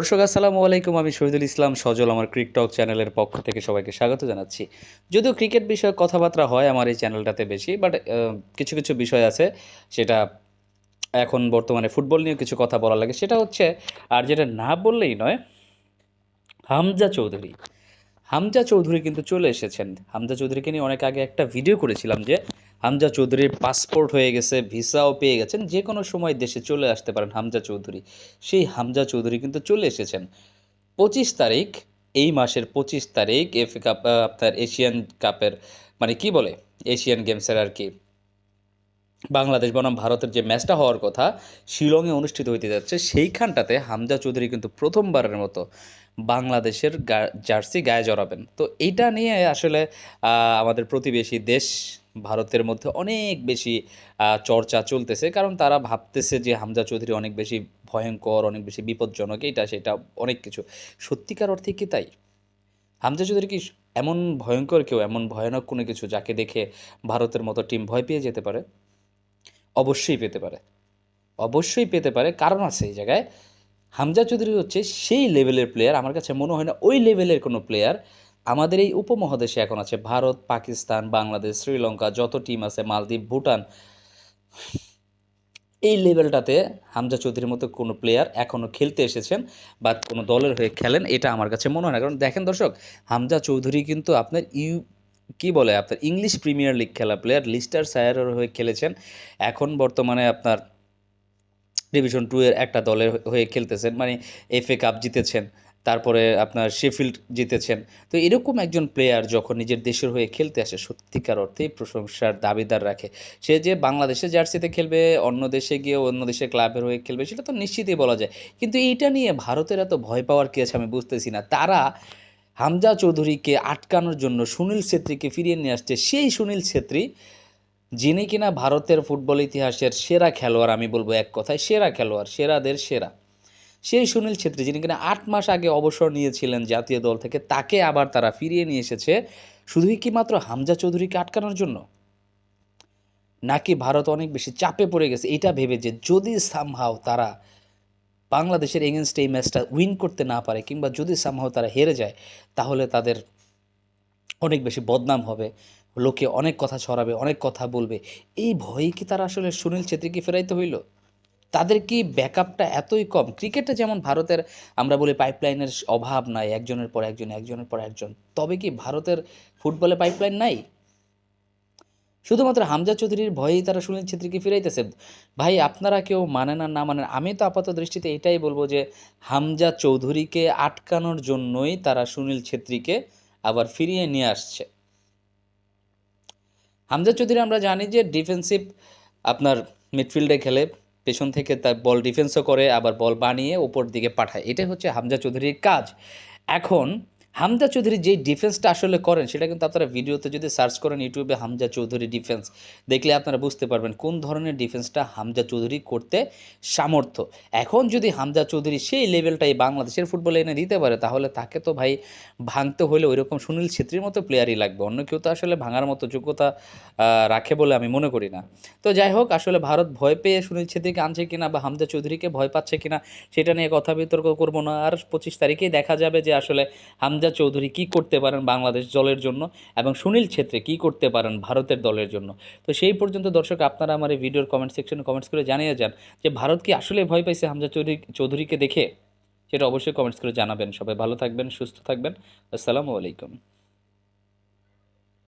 দর্শক, আসসালামু আলাইকুম। আমি শহীদুল ইসলাম সজল, আমার ক্রিকটক চ্যানেলের পক্ষ থেকে সবাইকে স্বাগত জানাচ্ছি। যদিও ক্রিকেট বিষয়ক কথাবার্তা হয় আমার এই চ্যানেলটাতে বেশি বাট কিছু কিছু বিষয় আছে সেটা এখন বর্তমানে ফুটবল নিয়ে কিছু কথা বলা লাগে। সেটা হচ্ছে, আর যেটা না বললেই নয়, হামজা চৌধুরী। হামজা চৌধুরী কিন্তু চলে এসেছেন। হামজা চৌধুরীকে নিয়ে অনেক আগে একটা ভিডিও করেছিলাম যে হামজা চৌধুরীর পাসপোর্ট হয়ে গেছে, ভিসাও পেয়ে গেছেন, যে কোনো সময় দেশে চলে আসতে পারেন হামজা চৌধুরী। সেই হামজা চৌধুরী কিন্তু চলে এসেছেন। পঁচিশ তারিখ, এই মাসের পঁচিশ তারিখ, এফ কাপ আপনার এশিয়ান কাপের মানে কি বলে? এশিয়ান গেমসের আর কি। বাংলাদেশ বনাম ভারতের যে ম্যাচটা হওয়ার কথা, শিলংয়ে অনুষ্ঠিত হইতে যাচ্ছে, সেইখানটাতে হামজা চৌধুরী কিন্তু প্রথমবারের মতো বাংলাদেশের গা- জার্সি গায়ে জড়াবেন। তো এইটা নিয়ে আসলে আমাদের প্রতিবেশী দেশ ভারতের মধ্যে অনেক বেশি চর্চা চলতেছে, কারণ তারা ভাবতেছে যে হামজা চৌধুরী অনেক বেশি ভয়ঙ্কর, অনেক বেশি বিপজ্জনক এইটা সেটা অনেক কিছু। সত্যিকার অর্থে কি তাই? হামজা চৌধুরী কি এমন ভয়ঙ্কর কেউ, এমন ভয়ানক কোনো কিছু যাকে দেখে ভারতের মতো টিম ভয় পেয়ে যেতে পারে? অবশ্যই পেতে পারে। অবশ্যই পেতে পারে। কারণ আছে এই জায়গায়, হামজা চৌধুরী হচ্ছে সেই লেভেলের প্লেয়ার আমার কাছে মনে হয় না ওই লেভেলের কোনো প্লেয়ার আমাদের এই উপমহাদেশে এখন আছে ভারত, পাকিস্তান, বাংলাদেশ, শ্রীলঙ্কা, যত টিম আছে, মালদ্বীপ, ভুটান। এই লেভেলটাতে হামজা চৌধুরীর মতো কোনো প্লেয়ার এখনও খেলতে এসেছেন বা কোনো দলের হয়ে খেলেন, এটা আমার কাছে মনে হয় না। কারণ দেখেন দর্শক, হামজা চৌধুরী কিন্তু আপনার ইউ কি বলে আপনার ইংলিশ প্রিমিয়ার লিগ খেলা প্লেয়ার লিস্টার সায়ারের হয়ে খেলেছেন। এখন বর্তমানে আপনার ডিভিশন টু এর একটা দলের হয়ে খেলতেছেন মানে এফএ কাপ জিতেছেন, তারপরে আপনার শেফিল্ড জিতেছেন। তো এরকম একজন প্লেয়ার যখন নিজের দেশের হয়ে খেলতে আসে, সত্যিকার অর্থেই প্রশংসার দাবিদার রাখে। সে যে বাংলাদেশে জার্সিতে খেলবে, অন্য দেশে গিয়ে অন্য দেশের ক্লাবের হয়ে খেলবে, সেটা তো নিশ্চিতই বলা যায়। কিন্তু এইটা নিয়ে ভারতের এত ভয় পাওয়ার কি আছে আমি বুঝতেছি না। তারা হামজা চৌধুরীকে আটকানোর জন্য সুনীল ছেত্রীকে ফিরিয়ে নিয়ে আসছে সেই সুনীল ছেত্রী, যিনি কিনা ভারতের ফুটবল ইতিহাসের সেরা খেলোয়াড়, আমি বলব এক কথায় সেরা খেলোয়াড়, সেরাদের সেরা। সেই সুনীল ছেত্রী, যিনি কিনা আট মাস আগে অবসর নিয়েছিলেন জাতীয় দল থেকে, তাকে আবার তারা ফিরিয়ে নিয়ে এসেছে। শুধুই কি মাত্র হামজা চৌধুরীকে আটকানোর জন্য? নাকি ভারত অনেক বেশি চাপে পড়ে গেছে? এটা ভেবে যে যদি সামহাও তারা বাংলাদেশের এগেনস্ট এই ম্যাচটা উইন করতে না পারে কিংবা যদি সামহাও তারা হেরে যায়, তাহলে তাদের অনেক বেশি বদনাম হবে। লোকে অনেক কথা ছড়াবে, অনেক কথা বলবে। এই ভয়ে কি তারা আসলে সুনীল ছেত্রীকে ফেরাইতে হইল? তাদের কি ব্যাকআপটা এতই কম? ক্রিকেটে যেমন ভারতের আমরা বলি পাইপলাইনের অভাব নাই, একজনের পর একজন, একজনের পর একজন, তবে কি ভারতের ফুটবলে পাইপলাইন নাই? শুধুমাত্র হামজা চৌধুরীর ভয়েই তারা সুনীল ছেত্রীকে ফিরাইতেছে। ভাই, আপনারা কেউ মানেন আর না মানেন আমি তো আপাত দৃষ্টিতে এটাই বলব যে, হামজা চৌধুরীকে আটকানোর জন্যই তারা সুনীল ছেত্রীকে আবার ফিরিয়ে নিয়ে আসছে। হামজা চৌধুরী আমরা জানি যে ডিফেন্সিভ আপনার মিডফিল্ডে খেলে, পেছন থেকে তার বল ডিফেন্সও করে, আবার বল বানিয়ে ওপর দিকে পাঠায়। এটাই হচ্ছে হামজা চৌধুরীর কাজ। এখন হামজা চৌধুরী যেই ডিফেন্সটা আসলে করেন, সেটা কিন্তু আপনারা ভিডিওতে যদি সার্চ করেন ইউটিউবে হামজা চৌধুরী ডিফেন্স দেখলে আপনারা বুঝতে পারবেন কোন ধরনের ডিফেন্সটা হামজা চৌধুরী করতে সামর্থ্য। এখন যদি হামজা চৌধুরী সেই লেভেলটাই বাংলাদেশের ফুটবলে এনে দিতে পারে, তাহলে তাকে তো ভাই ভাঙতে হলে ওইরকম সুনীল ছেত্রীর মতো প্লেয়ারই লাগবে। অন্য কেউ তো আসলে ভাঙার মতো যোগ্যতা রাখে বলে আমি মনে করি না। তো যাই হোক, আসলে ভারত ভয় পেয়ে সুনীল ছেত্রীকে আনছে কিনা বা হামজা চৌধুরীকে ভয় পাচ্ছে কিনা, সেটা নিয়ে কথা বিতর্ক করব না। আর পঁচিশ তারিখেই দেখা যাবে যে আসলে হামজা চৌধুরী কি করতে পারেন বাংলাদেশ দলের জন্য এবং সুনীল ছেত্রে কি করতে পারেন ভারতের দলের জন্য? তো সেই পর্যন্ত দর্শক, আপনারা আমার এই ভিডিওর কমেন্ট সেকশনে কমেন্টস করে জানিয়ে যান যে ভারত কি আসলে ভয় পাইছে হামজা চৌধুরী, চৌধুরীকে দেখে? সেটা অবশ্যই কমেন্টস করে জানাবেন। সবাই ভালো থাকবেন, সুস্থ থাকবেন। আসসালামু আলাইকুম।